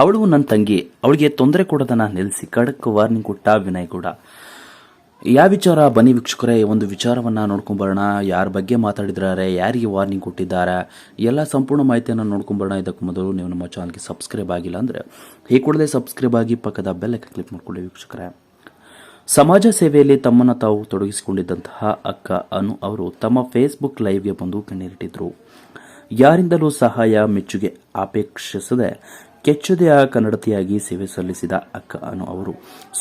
ಅವಳು ನನ್ನ ತಂಗಿ. ಅವಳಿಗೆ ತೊಂದರೆ ಕೊಡೋದನ್ನ ನಿಲ್ಲಿಸಿ ಖಡಕ್ ವಾರ್ನಿಂಗ್ ಕೊಟ್ಟ ವಿನಯ್ ಕೂಡ. ಯಾವ ವಿಚಾರ ಬನ್ನಿ ವೀಕ್ಷಕರೇ, ಒಂದು ವಿಚಾರವನ್ನ ನೋಡ್ಕೊಂಬರೋಣ. ಯಾರ ಬಗ್ಗೆ ಮಾತಾಡಿದ್ದಾರೆ ಯಾರಿಗೆ ವಾರ್ನಿಂಗ್ ಕೊಟ್ಟಿದ್ದಾರೆ, ಎಲ್ಲ ಸಂಪೂರ್ಣ ಮಾಹಿತಿಯನ್ನು ನೋಡ್ಕೊಂಬರೋಣ. ಇದಕ್ಕೂ ಮೊದಲು ನೀವು ನಮ್ಮ ಚಾನಲ್ಗೆ ಸಬ್ಸ್ಕ್ರೈಬ್ ಆಗಿಲ್ಲ ಅಂದರೆ, ಈ ಕೂಡಲೇ ಸಬ್ಸ್ಕ್ರೈಬ್ ಆಗಿ ಪಕ್ಕದ ಬೆಲ್ಲಕ್ಕೆ ಕ್ಲಿಕ್ ಮಾಡ್ಕೊಳ್ಳಿ ವೀಕ್ಷಕರೇ. ಸಮಾಜ ಸೇವೆಯಲ್ಲಿ ತಮ್ಮನ್ನು ತಾವು ತೊಡಗಿಸಿಕೊಂಡಿದ್ದಂತಹ ಅಕ್ಕ, ಅನು ಅವರು ತಮ್ಮ ಫೇಸ್ಬುಕ್ ಲೈವ್ಗೆ ಬಂದು ಕಣ್ಣೀರಿಟ್ಟಿದ್ರು. ಯಾರಿಂದಲೂ ಸಹಾಯ, ಮೆಚ್ಚುಗೆ ಅಪೇಕ್ಷಿಸದೆ ಕೆಚ್ಚದೆಯ ಕನ್ನಡತಿಯಾಗಿ ಸೇವೆ ಸಲ್ಲಿಸಿದ ಅಕ್ಕ ಅನು ಅವರು.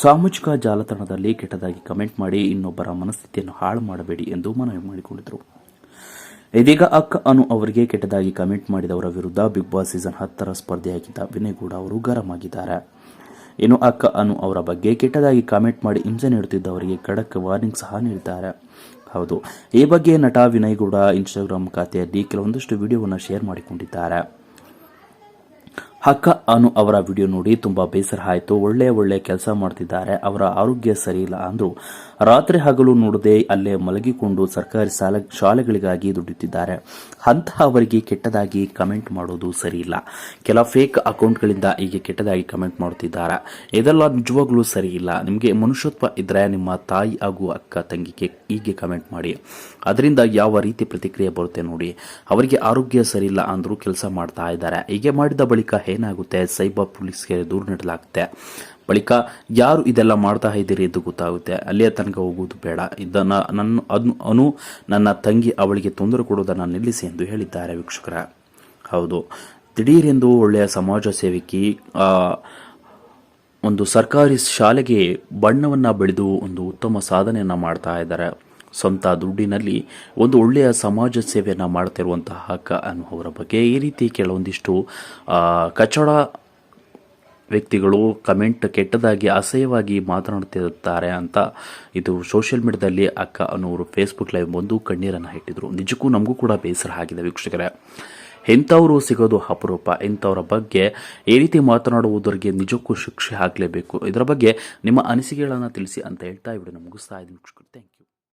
ಸಾಮಾಜಿಕ ಜಾಲತಾಣದಲ್ಲಿ ಕೆಟ್ಟದಾಗಿ ಕಮೆಂಟ್ ಮಾಡಿ ಇನ್ನೊಬ್ಬರ ಮನಸ್ಥಿತಿಯನ್ನು ಹಾಳು ಮಾಡಬೇಡಿ ಎಂದು ಮನವಿ ಮಾಡಿಕೊಂಡಿದ್ದರು. ಇದೀಗ ಅಕ್ಕ ಅನು ಅವರಿಗೆ ಕೆಟ್ಟದಾಗಿ ಕಮೆಂಟ್ ಮಾಡಿದವರ ವಿರುದ್ಧ ಬಿಗ್ ಬಾಸ್ ಸೀಸನ್ ಹತ್ತರ ಸ್ಪರ್ಧೆಯಾಗಿದ್ದ ವಿನಯ್ ಗೌಡ ಅವರು ಗರಂ ಆಗಿದ್ದಾರೆ ಇನ್ನು ಅಕ್ಕ ಅನು ಅವರ ಬಗ್ಗೆ ಕೆಟ್ಟದಾಗಿ ಕಾಮೆಂಟ್ ಮಾಡಿ ಹಿಂಸೆ ನೀಡುತ್ತಿದ್ದವರಿಗೆ ಖಡಕ್ ವಾರ್ನಿಂಗ್ ಸಹ ನೀಡಿದ್ದಾರೆ. ಹೌದು, ಈ ಬಗ್ಗೆ ನಟ ವಿನಯ್ ಗೌಡ ಇನ್ಸ್ಟಾಗ್ರಾಮ್ ಖಾತೆಯಲ್ಲಿ ಕೆಲವೊಂದಷ್ಟು ವಿಡಿಯೋವನ್ನು ಶೇರ್ ಮಾಡಿಕೊಂಡಿದ್ದಾರೆ. ಅಕ್ಕ ಅನು ಅವರ ವಿಡಿಯೋ ನೋಡಿ ತುಂಬಾ ಬೇಸರ ಆಯಿತು. ಒಳ್ಳೆ ಒಳ್ಳೆ ಕೆಲಸ ಮಾಡ್ತಿದ್ದಾರೆ. ಅವರ ಆರೋಗ್ಯ ಸರಿಯಿಲ್ಲ ಅಂದ್ರು ರಾತ್ರಿ ಹಗಲು ನೋಡದೆ ಅಲ್ಲೇ ಮಲಗಿಕೊಂಡು ಸರ್ಕಾರಿ ಶಾಲೆ ಶಾಲೆಗಳಿಗಾಗಿ ದುಡಿಯುತ್ತಿದ್ದಾರೆ ಅಂತಹ ಅವರಿಗೆ ಕೆಟ್ಟದಾಗಿ ಕಮೆಂಟ್ ಮಾಡೋದು ಸರಿಯಿಲ್ಲ. ಕೆಲ ಫೇಕ್ ಅಕೌಂಟ್ಗಳಿಂದ ಹೀಗೆ ಕೆಟ್ಟದಾಗಿ ಕಮೆಂಟ್ ಮಾಡುತ್ತಿದ್ದಾರೆ. ಇದೆಲ್ಲ ನಿಜವಾಗ್ಲೂ ಸರಿಯಿಲ್ಲ. ನಿಮಗೆ ಮನುಷ್ಯತ್ವ ಇದ್ರೆ ನಿಮ್ಮ ತಾಯಿ ಹಾಗೂ ಅಕ್ಕ ತಂಗಿಗೆ ಹೀಗೆ ಕಮೆಂಟ್ ಮಾಡಿ. ಅದರಿಂದ ಯಾವ ರೀತಿ ಪ್ರತಿಕ್ರಿಯೆ ಬರುತ್ತೆ ನೋಡಿ. ಅವರಿಗೆ ಆರೋಗ್ಯ ಸರಿಯಿಲ್ಲ ಅಂದ್ರೂ ಕೆಲಸ ಮಾಡ್ತಾ ಇದ್ದಾರೆ. ಹೀಗೆ ಮಾಡಿದ ಬಳಿಕ ಏನಾಗುತ್ತೆ? ಸೈಬರ್ ಪೊಲೀಸ್ಗೆ ದೂರು ನೀಡಲಾಗುತ್ತೆ. ಬಳಿಕ ಯಾರು ಇದೆಲ್ಲ ಮಾಡ್ತಾ ಇದ್ದೀರಿ ಎಂದು ಗೊತ್ತಾಗುತ್ತೆ. ಅಲ್ಲಿಯ ತನಕ ಹೋಗುವುದು ಬೇಡ. ಇದನ್ನು ನನ್ನ ಅದ್ನು ಅನು ನನ್ನ ತಂಗಿ ಅವಳಿಗೆ ತೊಂದರೆ ಕೊಡುವುದನ್ನು ನಿಲ್ಲಿಸಿ ಎಂದು ಹೇಳಿದ್ದಾರೆ ವೀಕ್ಷಕರ. ಹೌದು. ದಿಢೀರೆಂದು ಒಳ್ಳೆಯ ಸಮಾಜ ಸೇವಕಿ ಒಂದು ಸರ್ಕಾರಿ ಶಾಲೆಗೆ ಬಣ್ಣವನ್ನು ಬೆಳೆದು ಒಂದು ಉತ್ತಮ ಸಾಧನೆಯನ್ನು ಮಾಡ್ತಾ ಇದ್ದಾರೆ. ಸ್ವಂತ ದುಡ್ಡಿನಲ್ಲಿ ಒಂದು ಒಳ್ಳೆಯ ಸಮಾಜ ಸೇವೆಯನ್ನು ಮಾಡ್ತಿರುವಂತಹ ಅಕ್ಕ ಅನ್ನುವರ ಬಗ್ಗೆ ಈ ರೀತಿ ಕೆಲವೊಂದಿಷ್ಟು ಕಚಡ ವ್ಯಕ್ತಿಗಳು ಕಮೆಂಟ್ ಕೆಟ್ಟದಾಗಿ, ಅಸಹ್ಯವಾಗಿ ಮಾತನಾಡುತ್ತಿರುತ್ತಾರೆ ಅಂತ ಇದು ಸೋಷಿಯಲ್ ಮೀಡಿಯಾದಲ್ಲಿ ಅಕ್ಕ ಅನ್ನೋರು ಫೇಸ್ಬುಕ್ ಲೈವ್ ಬಂದು ಕಣ್ಣೀರನ್ನು ಇಟ್ಟಿದ್ರು ನಿಜಕ್ಕೂ ನಮಗೂ ಕೂಡ ಬೇಸರ ಆಗಿದೆ ವೀಕ್ಷಕರೇ. ಎಂಥವರು ಸಿಗೋದು ಅಪರೂಪ. ಇಂಥವರ ಬಗ್ಗೆ ಈ ರೀತಿ ಮಾತನಾಡುವುದರಿಗೆ ನಿಜಕ್ಕೂ ಶಿಕ್ಷೆ ಆಗಲೇಬೇಕು. ಇದರ ಬಗ್ಗೆ ನಿಮ್ಮ ಅನಿಸಿಕೆಗಳನ್ನು ತಿಳಿಸಿ ಅಂತ ಹೇಳ್ತಾ ಇವಿಡನ್ನು ಮುಗಿಸ್ತಾ ಇದ್ದೀನಿ ಥ್ಯಾಂಕ್ ಯು